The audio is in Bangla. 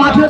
মাঠে